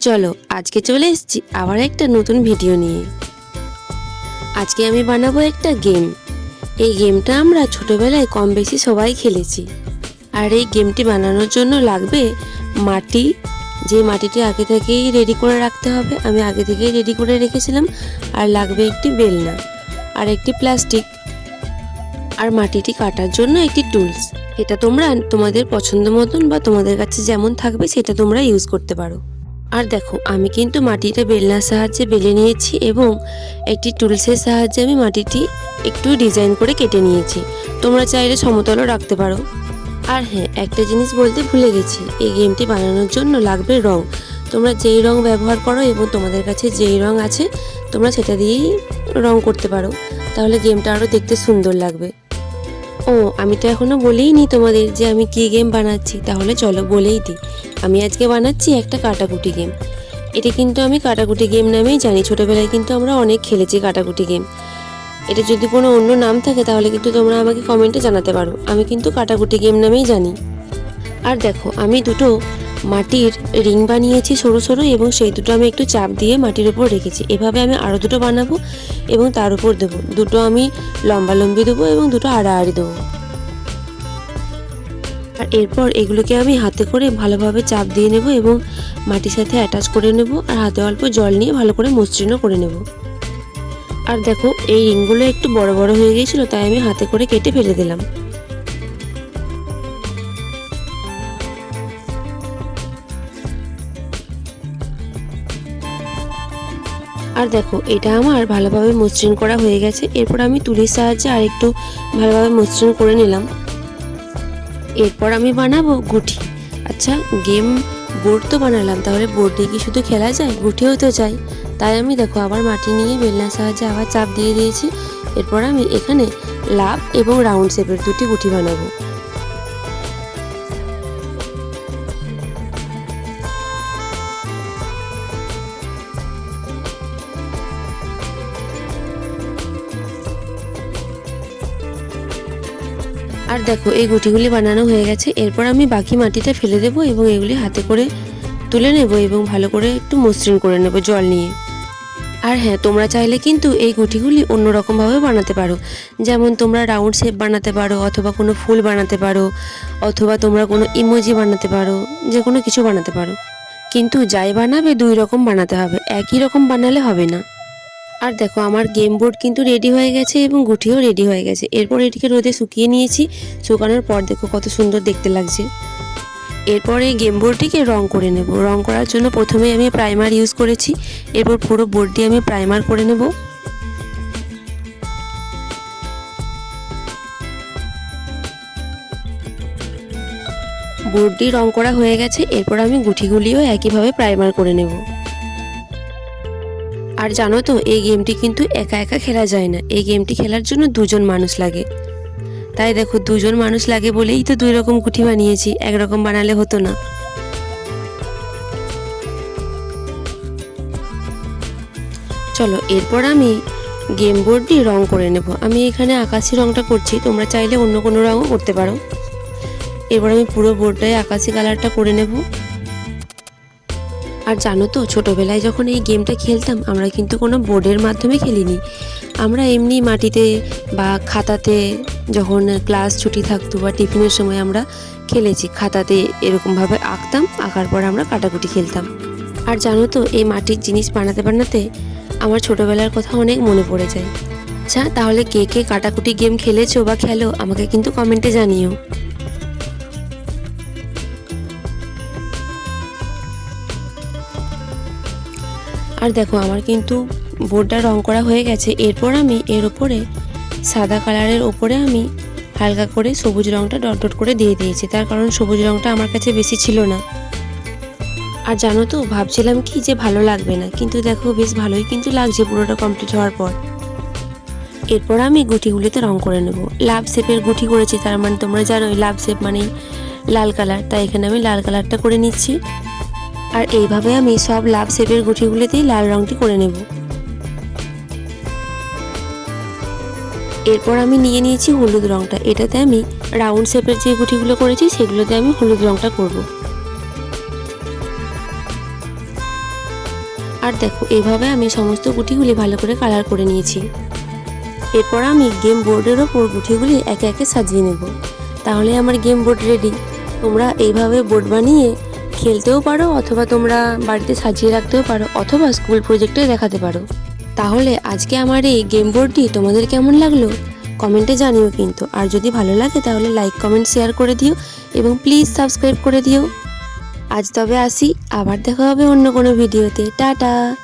চলো, আজকে চলে এসেছি আবার একটা নতুন ভিডিও নিয়ে। আজকে আমি বানাবো একটা গেম এই গেমটা আমরা ছোটবেলায় কম বেশি সবাই খেলেছি। আর এই গেমটি বানানোর জন্য লাগবে মাটি। যে মাটিটি আগে থেকেই রেডি করে রাখতে হবে, আমি আগে থেকেই রেডি করে রেখেছিলাম। আর লাগবে একটি বেলনা আর একটি প্লাস্টিক আর মাটিটি কাটার জন্য একটি টুলস এটা তোমরা তোমাদের পছন্দ মতন বা তোমাদের কাছে যেমন থাকবে, সেটা তোমরা ইউজ করতে পারো। আর দেখো, আমি কিন্তু মাটিটা বেলনার সাহায্যে বেলে নিয়েছি এবং একটি টুলসের সাহায্যে আমি মাটিটি একটু ডিজাইন করে কেটে নিয়েছি। তোমরা চাইলে সমতলও রাখতে পারো। আর হ্যাঁ একটা জিনিস বলতে ভুলে গেছি, এই গেমটি বানানোর জন্য লাগবে রং। তোমরা যেই রং ব্যবহার করো এবং তোমাদের কাছে যেই রং আছে, তোমরা সেটা দিয়েই রং করতে পারো। তাহলে গেমটা আরও দেখতে সুন্দর লাগবে। ও, আমি তো এখনও বলেই নি তোমাদের যে আমি কি গেম বানাচ্ছি। তাহলে চলো বলেই দিই। আমি আজকে বানাচ্ছি একটা কাটাকুটি গেম এটা কিন্তু আমি কাটাকুটি গেম নামেই জানি। ছোটোবেলায় কিন্তু আমরা অনেক খেলেছি কাটাকুটি গেম এটা যদি কোনো অন্য নাম থাকে, তাহলে কিন্তু তোমরা আমাকে কমেন্টে জানাতে পারো। আমি কিন্তু কাটাকুটি গেম নামেই জানি। আর দেখো, আমি দুটো মাটির রিং বানিয়েছি সরু সরু এবং সেই দুটো আমি একটু চাপ দিয়ে মাটির উপর রেখেছি। এভাবে আমি আরও দুটো বানাবো এবং তার উপর দেবো। দুটো আমি লম্বা লম্বি দেবো এবং দুটো আড়াআড়ি দেবো। আর এরপর এগুলোকে আমি হাতে করে ভালোভাবে চাপ দিয়ে নেব এবং মাটির সাথে অ্যাটাচ করে নেব আর হাতে অল্প জল নিয়ে ভালো করে মসৃণও করে নেব। আর দেখো, এই রিংগুলো একটু বড় বড় হয়ে গিয়েছিল, তাই আমি হাতে করে কেটে ফেলে দিলাম। আর দেখো, এটা আমার ভালোভাবে মসৃণ করা হয়ে গেছে। এরপর আমি তুলির সাহায্যে আরেকটু ভালোভাবে মসৃণ করে নিলাম। এরপর আমি বানাবো গুটি। আচ্ছা গেম বোর্ড তো বানালাম, তাহলে বোর্ড দিয়ে কি শুধু খেলা যায়? গুটিও তো চাই তাই আমি দেখো, আবার মাটি নিয়ে বেলনার সাহায্যে আবার চাপ দিয়ে দিয়েছি। এরপর আমি এখানে লাভ এবং রাউন্ড শেপের দুটি গুটি বানাবো। আর দেখো, এই গুটিগুলি বানানো হয়ে গেছে। এরপর আমি বাকি মাটিটা ফেলে দেবো এবং এগুলি হাতে করে তুলে নেব এবং ভালো করে একটু মসৃণ করে নেব জল নিয়ে। আর হ্যাঁ তোমরা চাইলে কিন্তু এই গুটিগুলি অন্যরকমভাবে বানাতে পারো। যেমন তোমরা রাউন্ড শেপ বানাতে পারো, অথবা কোনো ফুল বানাতে পারো, অথবা তোমরা কোনো ইমোজি বানাতে পারো যে কোনো কিছু বানাতে পারো। কিন্তু যাই বানাবে, দুই রকম বানাতে হবে। একই রকম বানালে হবে না। আর দেখো, আমার গেম বোর্ড কিন্তু রেডি হয়ে গেছে এবং গুটিও রেডি হয়ে গেছে। এরপর এটিকে রোদে শুকিয়ে নিয়েছি। শুকানোর পর দেখো, কত সুন্দর দেখতে লাগছে। এরপর এই গেম বোর্ডটিকে রং করে নেব। রং করার জন্য প্রথমে আমি প্রাইমার ইউজ করেছি। এরপর পুরো বোর্ডটি আমি প্রাইমার করে নেব। বোর্ডটি রং করা হয়ে গেছে। এরপর আমি গুটিগুলিও একইভাবে প্রাইমার করে নেব। আর জানো তো, এই গেমটি কিন্তু একা একা খেলা যায় না। এই গেমটি খেলার জন্য দুজন মানুষ লাগে। তাই দেখো, দুজন মানুষ লাগে বলেই তো দুই রকম কুঠি বানিয়েছি একরকম বানালে হতো না। চলো, এরপর আমি গেম বোর্ডটি রং করে নেব। আমি এখানে আকাশি রংটা করছি, তোমরা চাইলে অন্য কোনো রঙও করতে পারো। এরপর আমি পুরো বোর্ডটায় আকাশি কালারটা করে নেব। আর জানো তো, ছোটোবেলায় যখন এই গেমটা খেলতাম, আমরা কিন্তু কোনো বোর্ডের মাধ্যমে খেলিনি। আমরা এমনি মাটিতে বা খাতাতে যখন ক্লাস ছুটি থাকতো বা টিফিনের সময় আমরা খেলেছি, খাতাতে এরকমভাবে আঁকতাম, আঁকার পর আমরা কাটাকুটি খেলতাম। আর জানো তো, এই মাটির জিনিস বানাতে বানাতে আমার ছোটোবেলার কথা অনেক মনে পড়ে যায়। আচ্ছা তাহলে কে কে কাটাকুটি গেম খেলেছো বা খেলো, আমাকে কিন্তু কমেন্টে জানিও। আর দেখো, আমার কিন্তু বোর্ডটা রং করা হয়ে গেছে। এরপর আমি এর ওপরে সাদা কালারের ওপরে আমি হালকা করে সবুজ রংটা ডট ডট করে দিয়ে দিয়েছি। তার কারণ সবুজ রংটা আমার কাছে বেশি ছিল না। আর জানো তো, ভাবছিলাম কি যে ভালো লাগবে না, কিন্তু দেখো, বেশ ভালোই কিন্তু লাগছে পুরোটা কমপ্লিট হওয়ার পর। এরপর আমি গুটিগুলিতে রং করে নেব। লাভ শেপের গুটি করেছি, তার মানে তোমরা জানোই, লাভ শেপ মানে লাল কালার। তাই এখানে আমি লাল কালারটা করে নিচ্ছি। আর এইভাবে আমি সব লাভ শেপের গুটিগুলিতেই লাল রংটি করে নেব। এরপর আমি নিয়ে নিয়েছি হলুদ রংটা। এটাতে আমি রাউন্ড শেপের যে গুটিগুলো করেছি, সেগুলোতে আমি হলুদ রংটা করব। আর দেখো, এভাবে আমি সমস্ত গুটিগুলি ভালো করে কালার করে নিয়েছি। এরপর আমি গেম বোর্ডের ওপর গুটিগুলি একে একে সাজিয়ে নেব। তাহলে আমার গেম বোর্ড রেডি তোমরা এইভাবে বোর্ড বানিয়ে খেলতেও পারো অথবা তোমরা বাড়িতে সাজিয়ে রাখতেও পারো অথবা স্কুল প্রজেক্টে দেখাতে পারো। তাহলে আজকে আমার এই গেম বোর্ডটি তোমাদের কেমন লাগল? কমেন্টে জানিও কিন্তু। আর যদি ভালো লাগে তাহলে লাইক কমেন্ট শেয়ার করে দিও এবং প্লিজ সাবস্ক্রাইব করে দিও। আজ তবে আসি, আবার দেখা হবে অন্য কোনো ভিডিওতে টাটা!